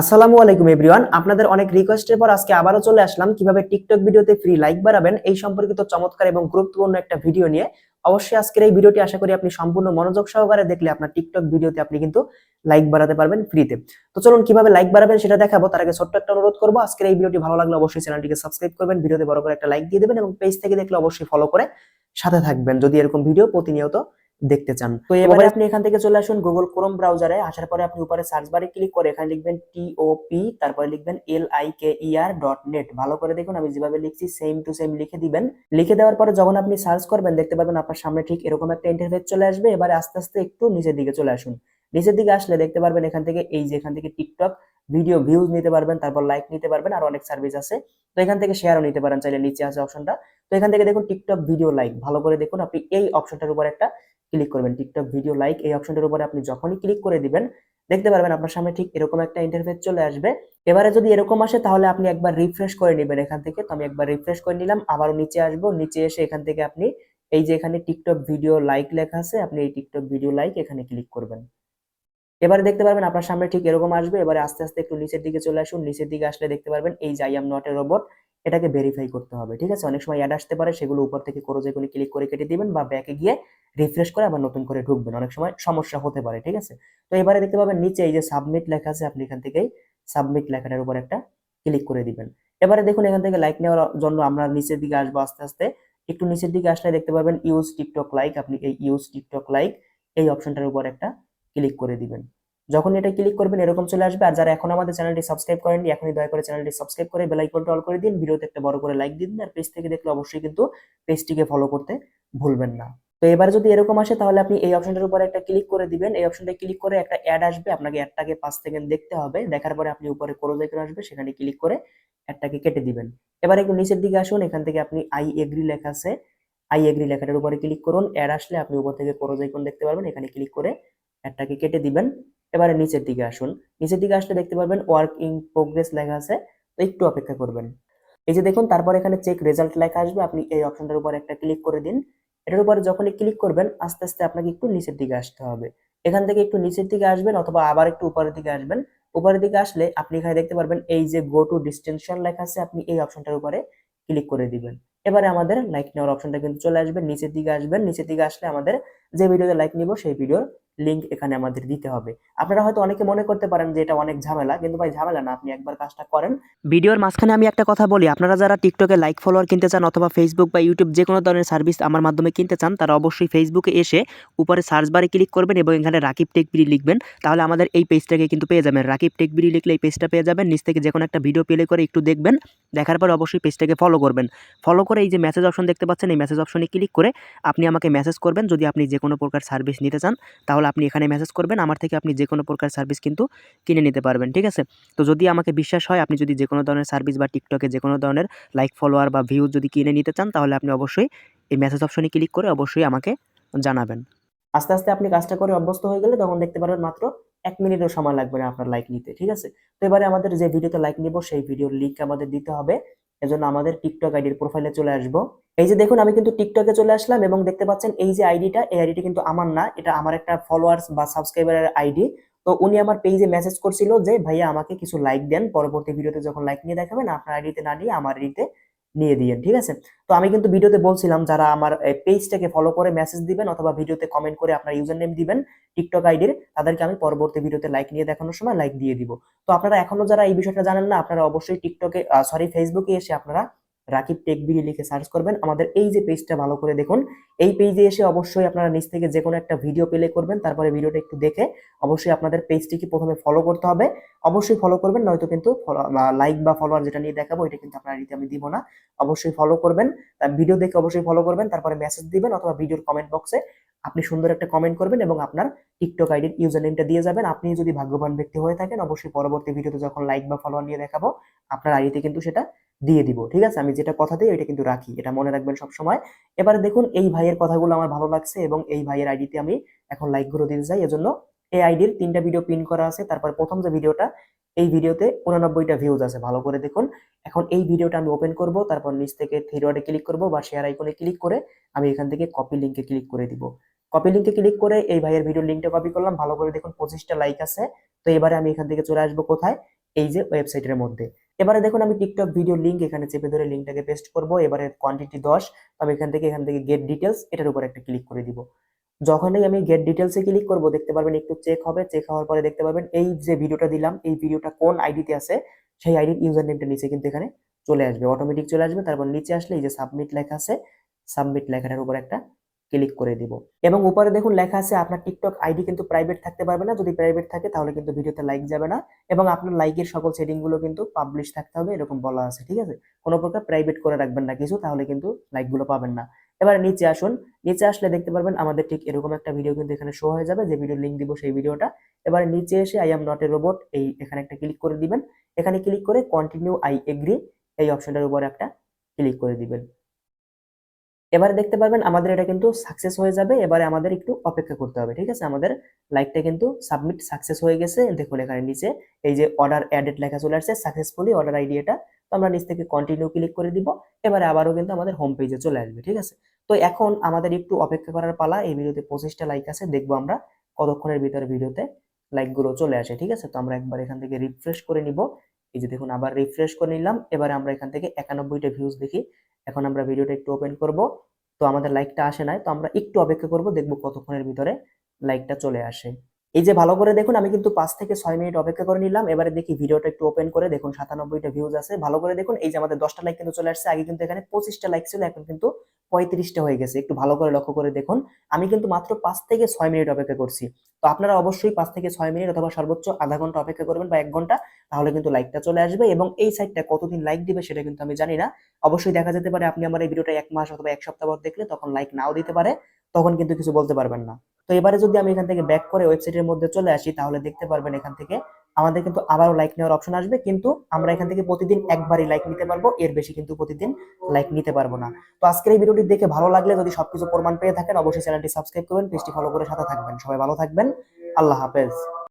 আসসালামু আলাইকুম এভরিওয়ান। আপনাদের অনেক রিকোয়েস্টের পর আজকে আবারও চলে আসলাম। কীভাবে টিকটক ভিডিওতে ফ্রি লাইক বাড়াবেন, এই সম্পর্কিত চমৎকার এবং গুরুত্বপূর্ণ একটা ভিডিও নিয়ে। অবশ্যই আজকের এই ভিডিওটি আশা করি আপনি সম্পূর্ণ মনোযোগ সহকারে দেখলে আপনার টিকটক ভিডিওতে আপনি কিন্তু লাইক বাড়াতে পারবেন ফ্রিতে তো। চলুন, কীভাবে লাইক বাড়াবেন সেটা দেখাবো। তার আগে ছোট্ট একটা অনুরোধ করব, আজকের এই ভিডিওটি ভালো লাগলে অবশ্যই চ্যানেলটিকে সাবস্ক্রাইব করবেন, ভিডিওতে বড় করে একটা লাইক দিয়ে দেবেন এবং পেজ থেকে দেখলে অবশ্যই ফলো করে সাথে থাকবেন। যদি এরকম ভিডিও প্রতিনিয়ত দেখতে চান। তো এবারে আপনি এখান থেকে চলে আসুন গুগল ক্রোম ব্রাউজারে আসার পরে আপনি উপরে সার্চ বারে ক্লিক করে এখানে লিখবেন টিওপি তারপরে লিখবেন L I K E R dot net ভালো করে দেখুন আমি যেভাবে লিখছি সেম টু সেম লিখে দিবেন। লিখে দেওয়ার পরে যখন আপনি সার্চ করবেন দেখতে পাবেন আপনার সামনে ঠিক এরকম একটা ইন্টারফেস চলে আসবে। এবারে আস্তে আস্তে একটু নিচের দিকে চলে আসুন। নিচের দিকে আসলে দেখতে পারবেন এখান থেকে এই যে এখান থেকে টিকটক ভিডিও ভিউজ নিতে পারবেন তারপর লাইক নিতে পারবেন আর অনেক সার্ভিস আছে। তো এখান থেকে শেয়ারও নিতে পারেন চাইলে নিচে আছে অপশনটা তো এখান থেকে দেখুন টিকটক ভিডিও লাইক ভালো করে দেখুন আপনি এই অপশনটার উপর একটা ক্লিক করবেন। টিকটক ভিডিও লাইক এই অপশনটার উপরে আপনি যখনই ক্লিক করে দিবেন, দেখতে পারবেন আপনার সামনে ঠিক এরকম একটা ইন্টারফেস চলে আসবে। এবারে যদি এরকম আসে, তাহলে আপনি একবার রিফ্রেশ করে নেবেন এখান থেকে। তো আমি একবার রিফ্রেশ করে নিলাম, আবারও নিচে আসব। নিচে এসে এখান থেকে আপনি এই যে এখানে টিকটক ভিডিও লাইক লেখা আছে, আপনি এই টিকটক ভিডিও লাইক এখানে ক্লিক করবেন। এবারে দেখতে পারবেন আপনার সামনে ঠিক এরকম আসবে। এবারে আস্তে আস্তে একটু নিচের দিকে চলে আসুন। নিচের দিকে আসলে দেখতে পারবেন এই যে I am not a robot এটাকে ভেরিফাই করতে হবে, ঠিক আছে? অনেক সময় অ্যাড আসতে পারে, সেগুলো উপর থেকে করো যে কোনো ক্লিক করে কেটে দিবেন বা ব্যাকে গিয়ে রিফ্রেশ করে আবার নতুন করে ঢুকবেন। অনেক সময় সমস্যা হতে পারে, ঠিক আছে? তো এবারে দেখতে পাবেন নিচে এই যে সাবমিট লেখা আছে, আপনি এখান থেকেই সাবমিট লেখাটার উপর একটা ক্লিক করে দিবেন। এবারে দেখুন এখান থেকে লাইক নেওয়ার জন্য আমরা নিচের দিকে আসব আস্তে আস্তে। একটু নিচের দিকে আসলে দেখতে পাবেন ইউজ টিকটক লাইক আপনি এই ইউজ টিকটক লাইক এই অপশনটার উপর একটা ক্লিক করে দিবেন। যখন এটা ক্লিক করবেন, এরকম চলে আসবে। আর যারা এখন আমাদের চ্যানেলটি সাবস্ক্রাইব করেননি, এখনই দয়া করে চ্যানেলটি সাবস্ক্রাইব করে বেল আইকনটা অল করে দিন। ভিডিওতে একটা বড় করে লাইক দিন। আর পেজ থেকে দেখলে অবশ্যই কিন্তু পেজটিকে ফলো করতে ভুলবেন না। তো এবার যদি এরকম আসে, তাহলে আপনি এই অপশনটার উপরে একটা ক্লিক করে দিবেন। এই অপশনটা ক্লিক করে একটা অ্যাড আসবে। আপনাকে অ্যাডটাকে পাঁচ সেকেন্ড দেখতে হবে। দেখার পরে আপনি উপরে ক্লোজ আইকন আসবে। সেখানে ক্লিক করে অ্যাডটাকে কেটে দিবেন। এবার একটু নিচের দিকে আসুন। এখান থেকে আপনি আই এগ্রি লেখা আছে। আই এগ্রি লেখাটার উপরে ক্লিক করুন। অ্যাড আসলে আপনি উপর থেকে ক্লোজ আইকন দেখতে পারবেন। এখানে ক্লিক করে অ্যাডটাকে কেটে দিবেন। এবারে নিচের দিকে আসুন। নিচের দিকে আসলে দেখতে পারবেন ওয়ার্ক ইন প্রোগ্রেস লেখা আছে। তো একটু অপেক্ষা করবেন। এই যে দেখুন, তারপর এখানে চেক রেজাল্ট লেখা আসবে। আপনি এই অপশনটার উপর একটা ক্লিক করে দিন। এটার উপরে যখনই ক্লিক করবেন, আস্তে আস্তে আপনাকে একটু নিচের দিকে আসতে হবে। এখান থেকে একটু নিচের দিকে আসবেন অথবা আবার একটু উপরের দিকে আসবেন। উপরের দিকে আসলে আপনি এখানে দেখতে পারবেন, এই যে গো টু ডিস্টেনশন লেখা আছে, আপনি এই অপশনটার উপরে ক্লিক করে দিবেন। এবারে আমাদের লাইক নেওয়ার অপশনটা কিন্তু চলে আসবে। নিচের দিকে আসবেন। নিচের দিকে আসলে আমাদের যে ভিডিওতে লাইক নিব, সেই ভিডিওর লিংক এখানে আমাদের দিতে হবে। আপনারা হয়তো অনেকে মনে করতে পারেন যে এটা অনেক ঝামেলা, কিন্তু ভাই ঝামেলা না, আপনি একবার কাজটা করেন। ভিডিওর মাঝখানে আমি একটা কথা বলি, আপনারা যারা টিকটকে লাইক ফলোয়ার কিনতে চান অথবা ফেসবুক বা ইউটিউব যে কোনো ধরনের সার্ভিস আমার মাধ্যমে কিনতে চান, তারা অবশ্যই ফেসবুকে এসে উপরে সার্চ বারে ক্লিক করবেন এবং এখানে রাকিব টেকবিরি লিখবেন। তাহলে আমাদের এই পেজটাকে কিন্তু পেয়ে যাবেন। রাকিব টেকবিরি লিখলে এই পেজটা পেয়ে যাবেন। নিচ থেকে যে কোনো একটা ভিডিও প্লে করে একটু দেখবেন, দেখার পর অবশ্যই পেজটাকে ফলো করবেন। ফলো করে এই যে মেসেজ অপশন দেখতে পাচ্ছেন, এই মেসেজ অপশনে ক্লিক করে আপনি আমাকে মেসেজ করবেন। যদি আপনি যে কোনো প্রকার সার্ভিস নিতে চান, তাহলে আপনি এখানে মেসেজ করবেন, আমার থেকে আপনি যে কোনো প্রকার সার্ভিস কিন্তু কিনে নিতে পারবেন, ঠিক আছে? তো যদি আমাকে বিশ্বাস হয়, আপনি যদি যে কোনো ধরনের সার্ভিস বা টিকটকে যে কোনো ধরনের লাইক ফলোয়ার বা ভিউ যদি কিনে নিতে চান, তাহলে আপনি অবশ্যই এই মেসেজ অপশনে ক্লিক করে অবশ্যই আমাকে জানাবেন। আস্তে আস্তে আপনি কাজটা করে অভ্যস্ত হয়ে গেলে তখন দেখতে পারবেন মাত্র এক মিনিটও সময় লাগবে না আপনার লাইক নিতে, ঠিক আছে? তো এবারে আমাদের যে ভিডিওতে লাইক নিব, সেই ভিডিওর লিঙ্ক আমাদের দিতে হবে। এজন্য আমাদের টিকটক আইডির প্রোফাইলে চলে আসব। এই যে দেখুন, আমি কিন্তু টিকটকে চলে আসলাম এবং দেখতে পাচ্ছেন এই যে আইডিটা এই আইডিটা কিন্তু আমার না, এটা আমার একটা ফলোয়ার্স বা সাবস্ক্রাইবারের আইডি তো উনি আমার পেজে মেসেজ করছিল যে, ভাইয়া আমাকে কিছু লাইক দেন, পরবর্তী ভিডিওতে যখন লাইক নিয়ে দেখাবেন, আপনার আইডিতে না নিয়ে আমার আইডিতে নিয়ে দিয়েন, ঠিক আছে? তো আমি কিন্তু ভিডিওতে বলছিলাম যারা আমার পেজটাকে ফলো করে মেসেজ দিবেন অথবা ভিডিওতে কমেন্ট করে আপনার ইউজার নেম দিবেন টিকটক আইডির তাদেরকে আমি পরবর্তী ভিডিওতে লাইক নিয়ে দেখানোর সময় লাইক দিয়ে দিব। তো আপনারা এখনও যারা এই বিষয়টা জানেন না, আপনারা অবশ্যই টিকটকে সরি ফেসবুকে এসে আপনারা রাকিব টেকবিডি লিখে সার্চ করবেন। আমাদের এই যে পেজটা ভালো করে দেখুন, এই পেজে এসে অবশ্যই আপনারা নিচ থেকে যে কোনো একটা ভিডিও প্লে করবেন, তারপরে ভিডিওটা একটু দেখে অবশ্যই আপনাদের পেজটিকে প্রথমে ফলো করতে হবে। অবশ্যই ফলো করবেন, নয়তো কিন্তু লাইক বা ফলোয়ার যেটা নিয়ে দেখাবো, এটা কিন্তু আপনারা আপনার আমি দিব না। অবশ্যই ফলো করবেন ভিডিও দেখে অবশ্যই ফলো করবেন, তারপরে মেসেজ দিবেন অথবা ভিডিওর কমেন্ট বক্সে আপনি সুন্দর একটা কমেন্ট করবেন এবং আপনার টিকটক আইডির ইউজার নেমটা দিয়ে যাবেন। আপনি যদি ভাগ্যবান ব্যক্তি হয়ে থাকেন, অবশ্যই পরবর্তী ভিডিওতে যখন লাইক বা ফলোয়ার নিয়ে দেখাবো, আপনার আইডিতে কিন্তু সেটা দিয়ে দিব, ঠিক আছে? আমি যেটা কথা দিই ওইটা কিন্তু রাখি, এটা মনে রাখবেন সব সময় এবারে দেখুন, এই ভাইয়ের কথাগুলো আমার ভালো লাগছে এবং এই ভাইয়ের আইডিতে আমি এখন লাইকগুলো দিতে চাই। এজন্য এই আইডির তিনটা ভিডিও পিন করা আছে, তারপর প্রথম যে ভিডিওটা এই ভিডিওতে উনানব্বইটা ভিউজ আছে, ভালো করে দেখুন। এখন এই ভিডিওটা আমি ওপেন করব, তারপর নিচ থেকে থ্রিডে ক্লিক করব বা শেয়ার আইকনে ক্লিক করে আমি এখান থেকে কপি লিঙ্কে ক্লিক করে দিব। কপি লিঙ্কে ক্লিক করে এই ভাইয়ের ভিডিও লিঙ্কটা কপি করলাম, ভালো করে দেখুন, পঁচিশটা লাইক আছে। তো এবারে আমি এখান থেকে চলে আসব কোথায়? এই যে ওয়েবসাইটের মধ্যে। এবারে দেখুন আমি টিকটক ভিডিও লিংক এখানে চেপে ধরে লিঙ্কটাকে পেস্ট করব, এবারে কোয়ান্টিটি দশ আমি এখান থেকে এখান থেকে গেট ডিটেলস এটার উপর একটা ক্লিক করে দিব। যখনই আমি গেট ডিটেলসে ক্লিক করব, দেখতে পারবেন একটু চেক হবে চেক হওয়ার পরে দেখতে পারবেন এই যে ভিডিওটা দিলাম, এই ভিডিওটা কোন আইডিতে আছে, সেই আইডির ইউজার নেমটা নিচে কিন্তু এখানে চলে আসবে অটোমেটিক চলে আসবে, তারপর নিচে আসলে এই যে সাবমিট লেখা আছে সাবমিট লেখাটার উপর একটা ক্লিক করে দিব। এবং উপরে দেখুন লেখা আছে আপনার টিকটক আইডি কিন্তু প্রাইভেট থাকতে পারবে না। যদি প্রাইভেট থাকে তাহলে কিন্তু ভিডিওতে লাইক যাবে না। এবং আপনার লাইকের সকল সেটিংগুলো কিন্তু পাবলিশ থাকতে হবে, এরকম বলা আছে, ঠিক আছে? কোনো প্রকার প্রাইভেট করে রাখবেন না কিছু, তাহলে কিন্তু লাইকগুলো পাবেন না। এবার নিচে আসুন। নিচে আসলে দেখতে পারবেন আমাদের ঠিক এরকম একটা ভিডিও কিন্তু এখানে শো হয়ে যাবে। যে ভিডিও লিংক দিব সেই ভিডিওটা এবার নিচে এসে I am not a robot এই এখানে একটা ক্লিক করে দিবেন। এখানে ক্লিক করে কন্টিনিউ আই এগ্রি এই অপশনটার উপর একটা ক্লিক করে দিবেন। এবারে দেখতে পারবেন আমাদের এটা কিন্তু সাকসেস হয়ে যাবে, এবারে আমাদের একটু অপেক্ষা করতে হবে, ঠিক আছে? আমাদের লাইকটা কিন্তু সাবমিট সাকসেস হয়ে গেছে। দেখুন এখানে নিচে এই যে অর্ডার অ্যাডেড লেখা চলে আসছে সাকসেসফুলি অর্ডার আইডি এটা, তো আমরা নিচ থেকে কন্টিনিউ ক্লিক করে দিব, এবারে আবারও কিন্তু আমাদের হোম পেজে চলে আসবে, ঠিক আছে? তো এখন আমাদের একটু অপেক্ষা করার পালা, এই ভিডিওতে পঁচিশটা লাইক আছে, দেখব আমরা কতক্ষণের ভিতরে ভিডিওতে লাইকগুলো চলে আসে, ঠিক আছে? তো আমরা একবার এখান থেকে রিফ্রেশ করে নিব। এই যে দেখুন, আবার রিফ্রেশ করে নিলাম, এবারে আমরা এখান থেকে একানব্বইটা ভিউজ দেখি। এখন আমরা ভিডিওটা একটু ওপেন করব। তো আমাদের লাইকটা আসে নাই, তো আমরা একটু অপেক্ষা করব, দেখব কতক্ষণের ভিতরে লাইকটা চলে আসে। এই যে ভালো করে দেখুন, আমি কিন্তু পাঁচ থেকে ছয় মিনিট অপেক্ষা করে নিলাম। এবারে দেখি ভিডিওটা একটু ওপেন করে দেখুন, সাতানব্বইটা ভিউজ আছে। ভালো করে দেখুন, এই যে আমাদের দশটা লাইক কিন্তু চলে আসছে, আগে কিন্তু এখানে পঁচিশটা লাইক ছিল, এখন কিন্তু পঁয়ত্রিশটা হয়ে গেছে। একটু ভালো করে লক্ষ্য করে দেখুন, আমি কিন্তু মাত্র পাঁচ থেকে ছয় মিনিট অপেক্ষা করছি। তো আপনারা অবশ্যই পাঁচ থেকে ছয় মিনিট অথবা সর্বোচ্চ আধা ঘণ্টা অপেক্ষা করবেন বা এক ঘণ্টা, তাহলে কিন্তু লাইকটা চলে আসবে এবং এই সাইটটা কতদিন লাইক দিবে সেটা কিন্তু আমি জানি না। অবশ্যই দেখা যেতে পারে আপনি আমার এই ভিডিওটা এক মাস অথবা এক সপ্তাহ পর দেখলে তখন লাইক নাও দিতে পারে, তখন কিন্তু কিছু বলতে পারবেন না। তো এবারে যদি আমি এখান থেকে ব্যাক করে ওয়েবসাইটের মধ্যে চলে আসি, তাহলে দেখতে পারবেন এখান থেকে আমাদের কিন্তু আবারও লাইক নেওয়ার অপশন আসবে। কিন্তু আমরা এখান থেকে প্রতিদিন একবারই লাইক নিতে পারব, এর বেশি কিন্তু প্রতিদিন লাইক নিতে পারব না। তো আজকের এই ভিডিওটি দেখে ভালো লাগলে যদি সবকিছু প্রমাণ পেয়ে থাকেন, অবশ্যই চ্যানেলটি সাবস্ক্রাইব করবেন পেজটি ফলো করে সাথে থাকবেন। সবাই ভালো থাকবেন। আল্লাহ হাফেজ।